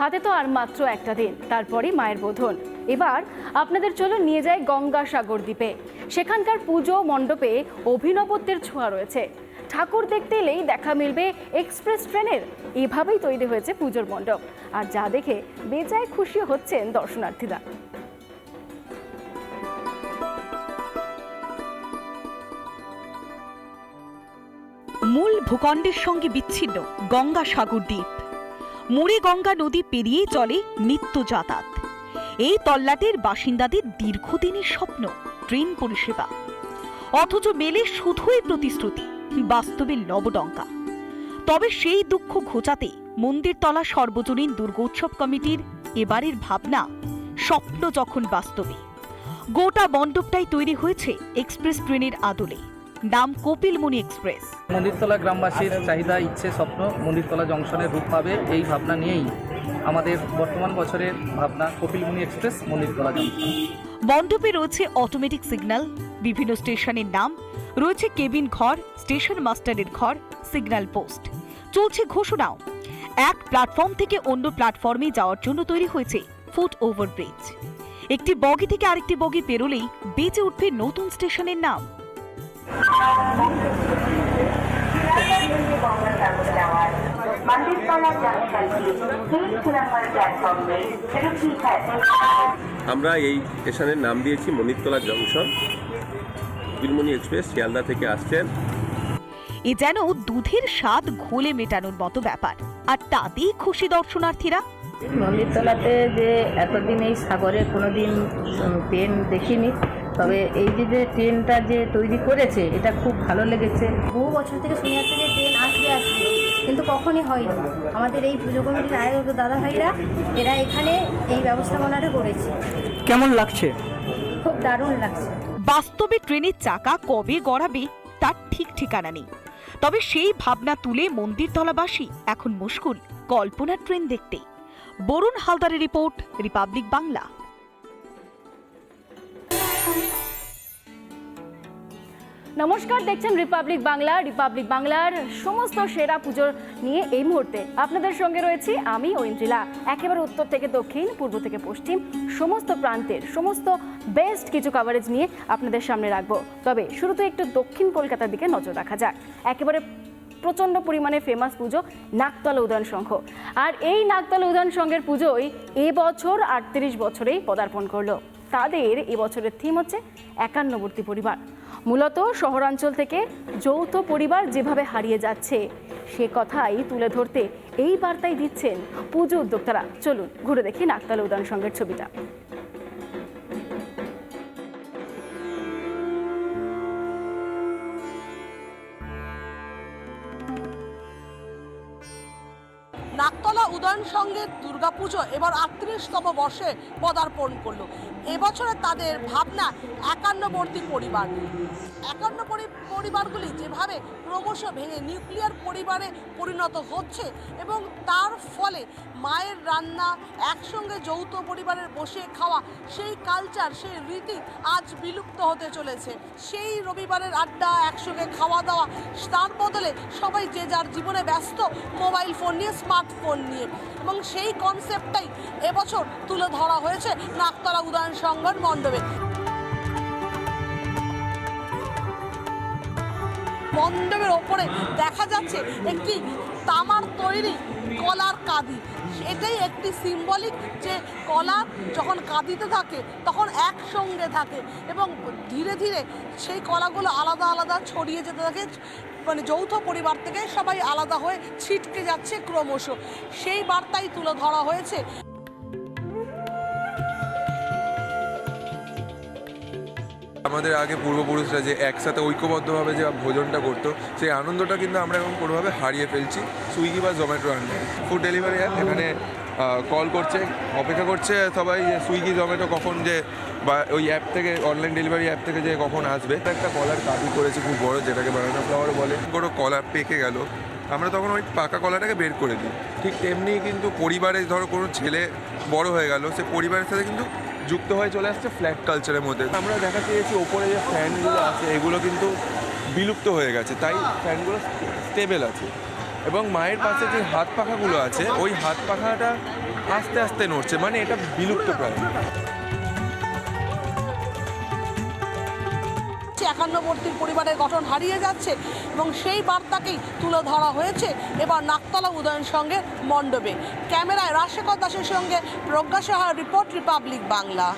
হাতে তো আর মাত্র একটা দিন, তারপরই মায়ের বোধন। এবার আপনাদের চলো নিয়ে যায় গঙ্গাসাগর দ্বীপে। সেখানকার পুজো মণ্ডপে অভিনবত্বের ছোঁয়া রয়েছে। ঠাকুর দেখতে এলেই দেখা মিলবে এক্সপ্রেস ট্রেনের। এভাবেই তৈরি হয়েছে পুজোর মণ্ডপ। আর যা দেখে বেজায় খুশি হচ্ছেন দর্শনার্থীরা। মূল ভূখণ্ডের সঙ্গে বিচ্ছিন্ন গঙ্গাসাগর দ্বীপ। মুড়ে গঙ্গা নদী পেরিয়েই চলে নিত্য যাতায়াত। এই তল্লাটের বাসিন্দাদের দীর্ঘদিনের স্বপ্ন, ট্রেন পরিষেবা। অথচ মেলে শুধুই প্রতিশ্রুতি, বাস্তবে লবডঙ্কা তবে সেই দুঃখ ঘোচাতে মন্দিরতলা সর্বজনীন দুর্গোৎসব কমিটির এবারের ভাবনা স্বপ্ন যখন বাস্তবে। গোটা মণ্ডপটাই তৈরি হয়েছে এক্সপ্রেস ট্রেনের আদলে। নাম কপিলমুনি এক্সপ্রেস। মন্দিরতলা গ্রামবাসীর চাহিদা ইচ্ছে স্বপ্ন মন্দিরতলা জংশনের রূপ পাবে এই ভাবনা নিয়েই আমাদের বর্তমান বছরের ভাবনা কপিলমুনি এক্সপ্রেস মন্দিরতলা জংশন। মণ্ডপে রয়েছে অটোমেটিক সিগন্যাল বিভিন্ন স্টেশনের নাম রয়েছে কেবিন ঘর স্টেশন মাস্টারের ঘর সিগন্যাল পোস্ট চলছে ঘোষণাও। এক প্ল্যাটফর্ম থেকে অন্য প্ল্যাটফর্মে যাওয়ার জন্য তৈরি হয়েছে ফুট ওভারব্রিজ একটি বগি থেকে আরেকটি বগি পেরোলেই বেঁচে উঠবে নতুন স্টেশনের নাম। আমরা এই স্টেশনের নাম দিয়েছি মনিরতলা জংশন। বিলমনি এক্সপ্রেস, শিয়ালদা থেকে আসছেন। এ যেন দুধের স্বাদ ঘোলে মেটানোর মতো ব্যাপার। আর তাতেই খুশি দর্শনার্থীরা। মন্দিরতলাতে যে এতদিন এই সাগরে কোনো দিন ট্রেন দেখিনি তবে এই যে যে ট্রেনটা যে তৈরি করেছে এটা খুব ভালো লেগেছে। বহু বছর থেকে শুনে যাচ্ছে যে ট্রেন আসবে আসবে কিন্তু কখনই হয়নি। আমাদের এই পুজো কমিটির আয়োজক দাদা ভাইরা এরা এখানে এই ব্যবস্থাপনাটা করেছে। কেমন লাগছে? খুব দারুণ লাগছে। বাস্তবে ট্রেনের চাকা কবে গড়াবে তার ঠিক ঠিকানা নেই। তবে সেই ভাবনা তুলে মন্দিরতলাবাসী এখন মুশকুল কল্পনার ট্রেন দেখতে। বরুণ হালদারের রিপোর্ট, রিপাবলিক বাংলা। নমস্কার, দেখছেন রিপাবলিক বাংলা, রিপাবলিক বাংলার সমস্ত সেরা পুজোর নিয়ে এই মুহূর্তে আপনাদের সঙ্গে রয়েছি আমি ঐন্দ্রিলা। একেবারে উত্তর থেকে দক্ষিণ, পূর্ব থেকে পশ্চিম, সমস্ত প্রান্তের, সমস্ত বেস্ট কিছু কভারেজ নিয়ে আপনাদের সামনে রাখব। তবে শুরুতে একটু দক্ষিণ কলকাতার দিকে নজর রাখা যাক। একেবারে প্রচণ্ড পরিমাণে ফেমাস পুজো নাকতলা উদয়ন সংঘ। আর এই নাকতলা উদয়ন সংঘের পুজোয় এবছর আটত্রিশ বছরেই পদার্পণ করল। তাদের এবছরের থিম হচ্ছে একান্নবর্তী পরিবার। মূলত শহরাঞ্চল থেকে যৌথ পরিবার যেভাবে হারিয়ে যাচ্ছে, সে কথাই তুলে ধরতে এই বার্তাই দিচ্ছেন পুজো উদ্যোক্তারা। চলুন ঘুরে দেখি নাকতলা উদয়ন সংঘের ছবিটা। উদয়ন সঙ্গে দুর্গাপুজো এবার আটত্রিশতম বর্ষে পদার্পণ করল। এবছরে তাদের ভাবনা একান্নবর্তী পরিবার। একান্ন পরিবারগুলি যেভাবে ক্রমশ ভেঙে নিউক্লিয়ার পরিবারে পরিণত হচ্ছে এবং তার ফলে মায়ের রান্না, একসঙ্গে যৌথ পরিবারের বসে খাওয়া, সেই কালচার সেই রীতি আজ বিলুপ্ত হতে চলেছে। সেই রবিবারের আড্ডা, একসঙ্গে খাওয়া দাওয়া তার বদলে সবাই যে যার জীবনে ব্যস্ত, মোবাইল ফোন নিয়ে, স্মার্টফোন নিয়ে। এবং সেই কনসেপ্টটাই এবছর তুলে ধরা হয়েছে নাকতলা উদয়ন সংগঠন মণ্ডপে। মণ্ডপের ওপরে দেখা যাচ্ছে একটি তামার তৈরি কলার কাঁদি। এটাই একটি সিম্বলিক যে কলা যখন কাঁদিতে থাকে, তখন একসঙ্গে থাকে এবং ধীরে ধীরে সেই কলাগুলো আলাদা আলাদা ছড়িয়ে যেতে থাকে। মানে যৌথ পরিবার থেকে সবাই আলাদা হয়ে ছিটকে যাচ্ছে ক্রমশ। সেই বার্তাই তুলে ধরা হয়েছে। আমাদের আগে পূর্বপুরুষরা যে একসাথে ঐক্যবদ্ধভাবে যে ভোজনটা করতো, সেই আনন্দটা কিন্তু আমরা এখন কোনোভাবে হারিয়ে ফেলছি। সুইগি বা জোম্যাটো আনলে। ফুড ডেলিভারি অ্যাপ এখানে কল করছে, অপেক্ষা করছে সবাই যে সুইগি জোম্যাটো কখন যে বা ওই অ্যাপ থেকে অনলাইন ডেলিভারি অ্যাপ থেকে যে কখন আসবে। একটা কলার কাবি করেছে খুব বড়, যেটাকে বানানো ফ্লাওয়ার বলে। বড় কলা পেকে গেল। আমরা তখন ওই পাকা কলাটাকে বের করে দিই। ঠিক তেমনি কিন্তু পরিবারে ধরো কোনো ছেলে বড় হয়ে গেল, সে পরিবারের সাথে কিন্তু যুক্ত হয়ে চলে আসছে ফ্ল্যাট কালচারের মধ্যে। আমরা দেখা চেয়েছি ওপরে যে ফ্যানগুলো আছে, এগুলো কিন্তু বিলুপ্ত হয়ে গেছে। তাই ফ্যানগুলো স্টেবেল আছে। এবং মায়ের পাশে যে হাত পাখাগুলো আছে, ওই হাত পাখাটা আস্তে আস্তে নড়ছে মানে এটা বিলুপ্ত প্রায় একান্নবর্তীর পরিবারের গঠন হারিয়ে যাচ্ছে এবং সেই বার্তাকেই তুলে ধরা হয়েছে। এবার নাকতলা উদয়ন সঙ্গে মণ্ডপে। ক্যামেরায় রাজশেখর দাসের সঙ্গে প্রজ্ঞা সাহার রিপোর্ট রিপাবলিক বাংলা।